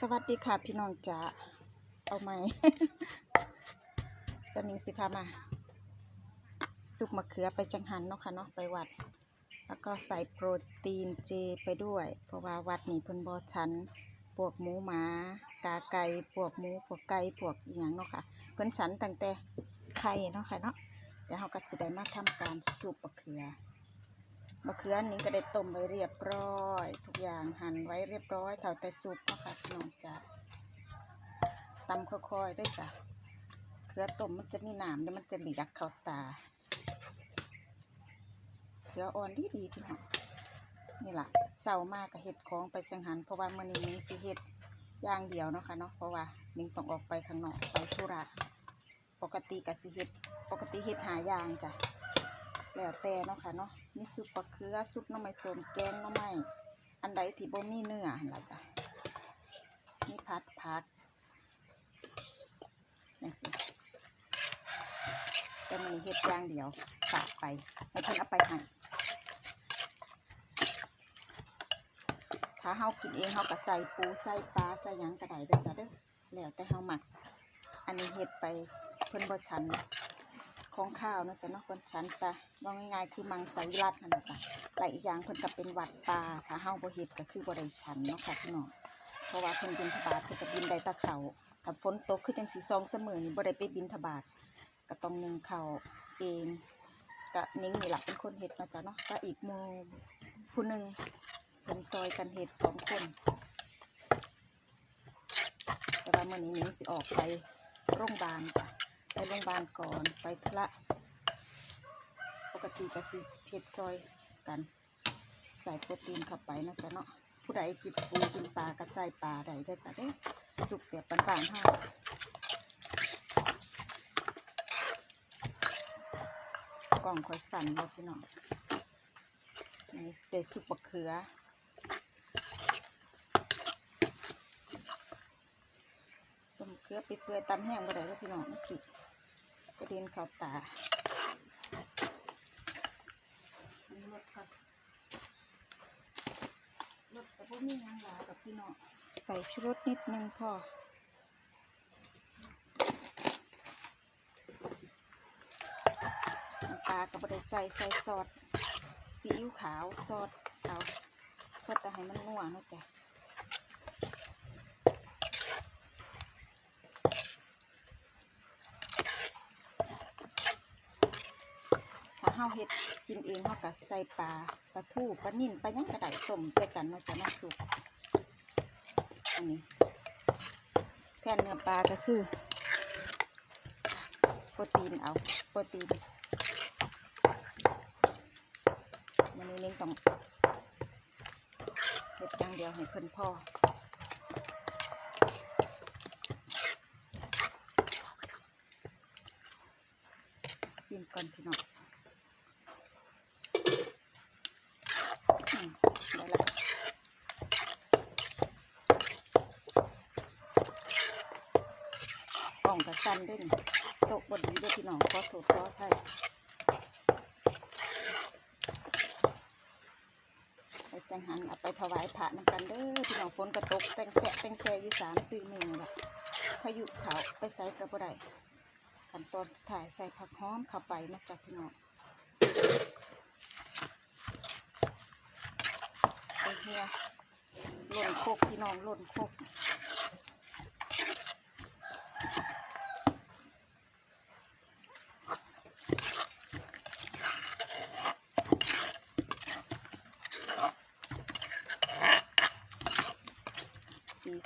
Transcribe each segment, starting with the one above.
สวัสดีค่ะพี่น้องจ๋าเอาไหมจะมีสิพามาสุกมะเขือไปจังหันเนาะค่ะเนาะไปวัด แล้วก็ใส่โปรตีนเจไปด้วย เพราะว่าวัดนี้เพิ่นบอชันพวกหมูหมากาไก่พวกหมูพวกไก่พวกอย่างเนาะค่ะ เพิ่นฉันตั้งแต่ไข่เนาะค่ะเนาะเดี๋ยวเราก็สิได้มาทำการสุกมะเขือ มะเขือนี้ก็ได้ต้มไว้เรียบร้อย ทุกอย่างหั่นไว้เรียบร้อยเท่าแต่ซุปเนะค่ะน้องจ้ะตำค่อยๆด้วยจ้ะเขือต้มมันจะมีหนามเดี๋ยวมันจะเหลียกเข้าตาเขืออ่อนดีดีพี่น้องนี่ล่ะเศร้ามากกับเห็ดของไปจังหัน เพราะว่ามื่อนี้นิ้งสิเห็ดย่างเดียวเนาะค่ะเนาะเพราะว่านิ้งต้องออกไปข้างนอกไปธุระปกติกับสิเห็ดปกติเห็ดหายางจ้ะ แล้วแต่เนาะค่ะเนาะมีซุปปลาเคือซุปน้ำไม้ส้มแกงน้ำไม้อันใดที่บ่มีเนื้อหั่นล่ะจ้ะมีผัดผักจังซี่แต่มันเฮ็ดย่างเดียวฝากไปให้เพิ่นเอาไปให้ถ้าเฮากินเองเฮาก็ใส่ปูใส่ปลาใส่หยังก็ได้เด้อจ้ะเด้อแล้วแต่เฮามัก อันนี้เฮ็ดไปเพิ่นบ่ชัน ของข้าวนะจ๊ะนาะคนชั้นตะว่าง่ายๆคือมังสวิรัตนั่นะจ้ะแต่อีกอย่างเพิ่นก็เป็นวัดตาถ้าเฮาบ่เฮ็ดก็คือบ่ได้ฉันเนาะค่ะพี่น้องเพราะว่าเพิ่นบินทบาทเพิ่นก็บินได้ตะเขาถ้าฝนตกคือจังสีซองเสมอนี่บ่ได้ไปบินทบาทก็ต้องนึ่งข้าวเองก็นิ้งนี่ล่ะเป็นคนเฮ็ดนะจ๊ะเนาะก็อีกมู่ผู้หนึ่งเพิ่นซอยกันเฮ็ดสองคนแต่ว่ามื้อนี้นิ้งสิออกไปโรงพยาบาลจ้ะ ไปโรงพยาบาลก่อนไปธุระปกติก็สิเพ็ดซอยกันใส่โปรตีนเข้าไปนะจ๊ะเนาะผู้ใดกินปูกินปลาก็ใส่ปลาได้ด้อจ้ะเด้สุกแบบบานๆห้ากล่องคอยสั่นเลยพี่น้องนี่เป็นสุกปมะเขือ ต้มเกลือไปเปื่อยตำแห้งบ่ได้แล้วพี่น้องมันสิ กระเด็นเข้าตาอันนี้รสครับรสแต่พวกนี้ยังหลายกับพี่น้องใส่ชูรสนิดนึงพอน้ำปลาก็บ่ได้ใส่ใส่ซอสซีอิ๊วขาวซอสเอาเพื่อจะให้มันนัวเนาะจ้ะ เฮาเฮ็ดกินเองเฮาก็ใส่ปลาปลาทูปลานิ่นปลายังกระไดต้มใส่กันเนาะจะน่าสุกอันนี้แทนเนื้อปลาก็คือ โปรตีนเอาโปรตีนมันนี้เน้นต้องเฮ็ดอย่างเดียวให้เพิ่นพอซิมก่อนพี่น้อง อืมได้ละกล่องกระ สันด้วยโตกบนนี้ด้วยพี่น้องขอโทษขอให้ไปจังหันเอาไปถวายพระนำกันเด้อพี่น้องฝนกระตกแต่งแสะแต่งแสอยู่สามสี่มือละพายุเขาไปใส่กระบ่ได้ขั้นตอนสุดท้ายใส่ผักหอมเข้าไปนะจ๊ะพี่น้องไปเฮียหล่นโคกพี่น้องหล่นโคก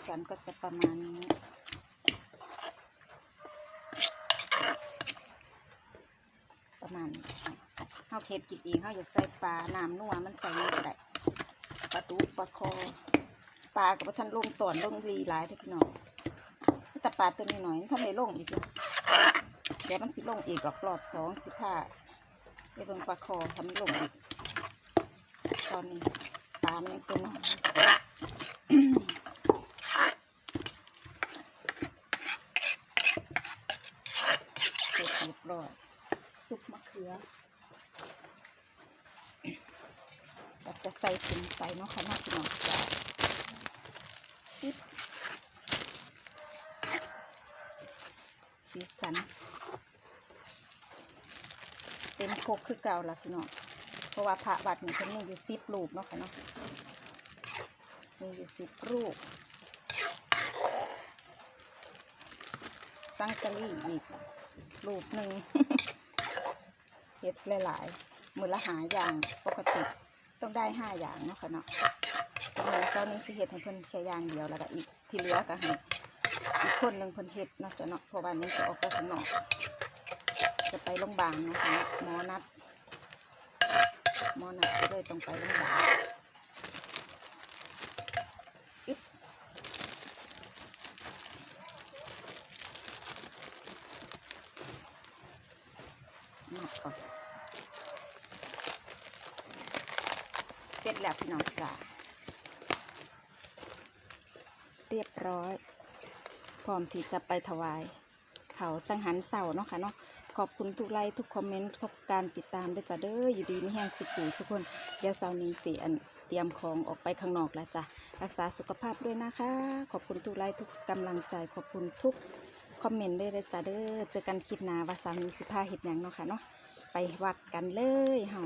สีสันก็จะประมาณนี้ประมาณข้าวเค็ดกินเองข้าวอยากใส่ปลาน้ำนัวมันใส่ไม่ได้ปลาตูปลาคอปลากับท่านลงต่อนลงรีหลายเด้อพี่น้องแต่ปลาตัวนี้หน่อยท่านเลยลงอีกเดี๋ยวมันสิลงอีกรอบรอบสองสิบห้าไปเบิ่งปลาคอทำมันลงอีกตอนนี้ปลามันตัวน้อย ร็จเรียบร้อยซุปมะเขือเราจะใส่ถุงไปเนาะค่ะน้าพี่น้อจ้าจิ๊บสีสันเต็มโคกคือเก่าละพี่น้องเพราะว่าพระบัตรดนี่เป็มีอยู่ซิบรูปเนาะค่ะเนาะมีอยู่ซิบรูปสังกะรีอีกรูปหนึ่งเฮ็ดหลายๆมือละหาอย่างปกติต้องได้ห้าอย่างเนาะค่ะเนาะแต่มือเจ้านี้สิเฮ็ดให้เพิ่นแค่อย่างเดียวแล้วก็อีกที่เหลือก็ให้อีกคนหนึ่งเพิ่นเฮ็ดเนาะจ้ะเนาะพราะว่านี้จะออกไปข้างนอกจะไปโรงพยาบาลเนาะค่ะเนาะหมอนัดหมอนัดก็เลยต้องไปโรงพยาบาล นัดก่อนเสร็จแล้วพี่น้องจ้าเรียบร้อยพร้อมที่จะไปถวาย เขาจังหันเสาเนาะค่ะเนาะขอบคุณทุกไลค์ทุกคอมเมนต์ทุกการติดตามด้วยจ้ะเด้ออยู่ดีไม่แห้งสุขุสุกคน เดี๋ยวเสาร์นี้สีอันเตรียมของออกไปข้างนอกแล้วจ้ะรักษาสุขภาพด้วยนะคะ ขอบคุณทุกไลค์ทุกกำลังใจขอบคุณทุก คอมเมนต์ได้เลยจ้าเด้อเจอกันคลิปหน้าว่าสามีสิพาเห็ดหยังเนาะค่ะเนาะไปวัดกันเลยเฮา